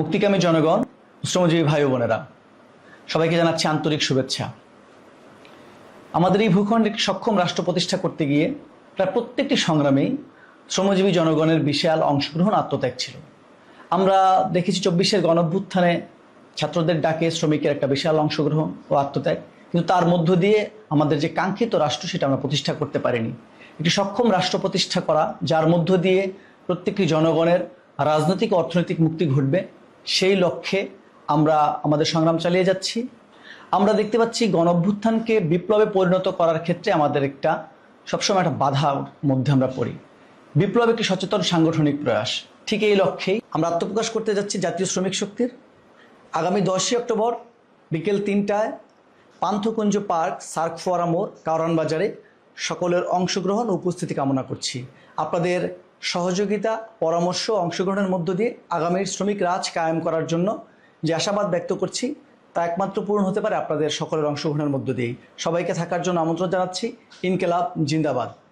মুক্তিকামী জনগণ, শ্রমজীবী ভাই বোনেরা, সবাইকে জানাচ্ছি আন্তরিক শুভেচ্ছা। আমাদের এই ভূখণ্ডে সক্ষম রাষ্ট্র প্রতিষ্ঠা করতে গিয়ে প্রায় প্রত্যেকটি সংগ্রামেই শ্রমজীবী জনগণের বিশাল অংশগ্রহণ আত্মত্যাগ ছিল। আমরা দেখেছি চব্বিশের গণভ্যুত্থানে ছাত্রদের ডাকে শ্রমিকের একটা বিশাল অংশগ্রহণ ও আত্মত্যাগ, কিন্তু তার মধ্য দিয়ে আমাদের যে কাঙ্ক্ষিত রাষ্ট্র সেটা আমরা প্রতিষ্ঠা করতে পারিনি। একটি সক্ষম রাষ্ট্র প্রতিষ্ঠা করা, যার মধ্য দিয়ে প্রত্যেকটি জনগণের রাজনৈতিক অর্থনৈতিক মুক্তি ঘটবে সেই লক্ষ্যে আমরা আমাদের সংগ্রাম চালিয়ে যাচ্ছি। আমরা দেখতে পাচ্ছি গণঅভ্যুত্থানকে বিপ্লবে পরিণত করার ক্ষেত্রে আমাদের একটা সবসময় একটা বাধার মধ্যে আমরা পড়ি। বিপ্লব একটি সচেতন সাংগঠনিক প্রয়াস। ঠিক এই লক্ষ্যেই আমরা আত্মপ্রকাশ করতে যাচ্ছি জাতীয় শ্রমিক শক্তির। আগামী দশই অক্টোবর বিকেল তিনটায় পান্থকুঞ্জ পার্ক সার্ক ফোয়ারা মোড় কারণ বাজারে সকলের অংশগ্রহণ উপস্থিতি কামনা করছি। আপনাদের সহযোগিতা, পরামর্শ, অংশগ্রহণের মধ্য দিয়ে আগামী শ্রমিক রাজ কায়েম করার জন্য যে আশাবাদ ব্যক্ত করছি, তা একমাত্র পূরণ হতে পারে আপনাদের সকলের অংশগ্রহণের মধ্য দিয়েই। সবাইকে থাকার জন্য আমন্ত্রণ জানাচ্ছি। ইনকেলাব, জিন্দাবাদ।